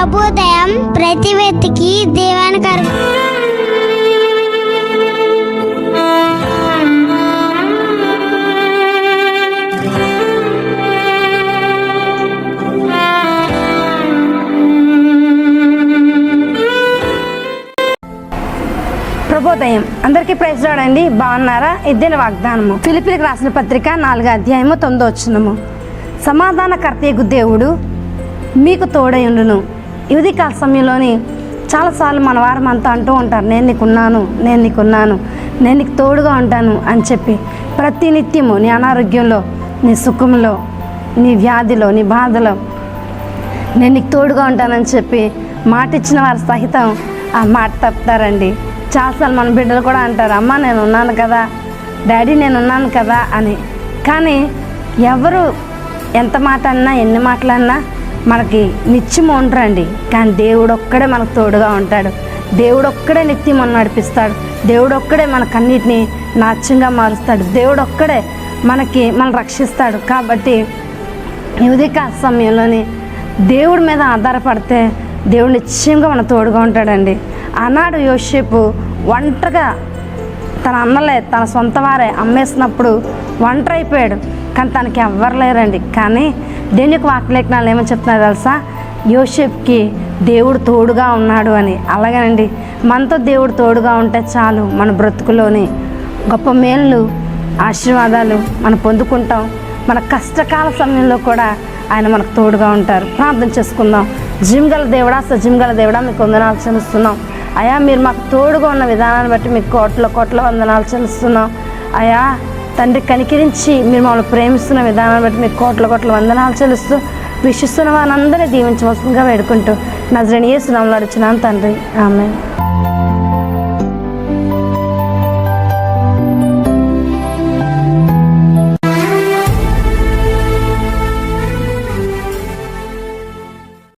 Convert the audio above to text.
ప్రబోదయం ప్రతి వ్యక్తికి దేవానికి అర్ప ప్రభోదయం అందరికీ ప్రైజ్ రాడండి. బాగున్నారా? ఇద్దరు వాగ్దానము. ఫిలిపిలకు రాసిన పత్రిక నాలుగో అధ్యాయము తొమ్మిదో వచ్చినము సమాధానకర్తయ్యకు దేవుడు మీకు తోడయుండును కాల సమయంలోని చాలాసార్లు మన వారం అంతా అంటూ ఉంటారు నేను నీకున్నాను నేను నీకున్నాను నేను నీకు తోడుగా ఉంటాను అని చెప్పి. ప్రతి నిత్యము నీ అనారోగ్యంలో నీ సుఖంలో నీ వ్యాధిలో నీ బాధలో నేను నీకు తోడుగా ఉంటానని చెప్పి మాట ఇచ్చిన వారు సహితం ఆ మాట తప్పుతారండి. చాలాసార్లు మన బిడ్డలు కూడా అంటారు అమ్మ నేను ఉన్నాను కదా డాడీ నేను ఉన్నాను కదా అని. కానీ ఎవరు ఎంత మాట అన్నా ఎన్ని మాటలన్నా మనకి నిత్యం ఉండరండి. కానీ దేవుడు ఒక్కడే మనకు తోడుగా ఉంటాడు. దేవుడు ఒక్కడే నిత్యం మనం నడిపిస్తాడు. దేవుడు ఒక్కడే మనకన్నిటిని నాట్యంగా మారుస్తాడు. దేవుడు ఒక్కడే మనకి మనం రక్షిస్తాడు. కాబట్టి యువదిక సమయంలోని దేవుడి మీద ఆధారపడితే దేవుడు నిశ్చయంగా మన తోడుగా ఉంటాడండి. ఆనాడు యోసేపు ఒంటరిగా తన అన్నలే తన సొంత వారే అమ్మేసినప్పుడు ఒంటరి అయిపోయాడు కానీ తనకి ఎవ్వరు లేరండి. కానీ దేని యొక్క వాక్యలేఖనాలు ఏమని చెప్తున్నారు తెలుసా? యోషెఫ్కి దేవుడు తోడుగా ఉన్నాడు అని. అలాగేనండి. మనతో దేవుడు తోడుగా ఉంటే చాలు మన బ్రతుకులోని గొప్ప మేళ్ళు ఆశీర్వాదాలు మనం పొందుకుంటాం. మన కష్టకాల సమయంలో కూడా ఆయన మనకు తోడుగా ఉంటారు. ప్రార్థన చేసుకుందాం. జిమ్ గల దేవుడా సజిమ్గల దేవుడా మీకు వందనాలు చెల్లిస్తున్నాం. అయా మీరు మాకు తోడుగా ఉన్న విధానాన్ని బట్టి మీకు కోట్ల కోట్ల వందనాలు చెల్లిస్తున్నాం. అయా తండ్రి కనికరించి మీరు మమ్మల్ని ప్రేమిస్తున్న విధానాన్ని బట్టి మీకు కోట్ల కోట్ల వందనాలు చెల్లిస్తూ విశ్వస్తున్న వారందరినీ దీవించవలసిందిగా వేడుకుంటూ. నజరణీయ సునాములు సునామలు అడిచినాను తండ్రి. ఆమె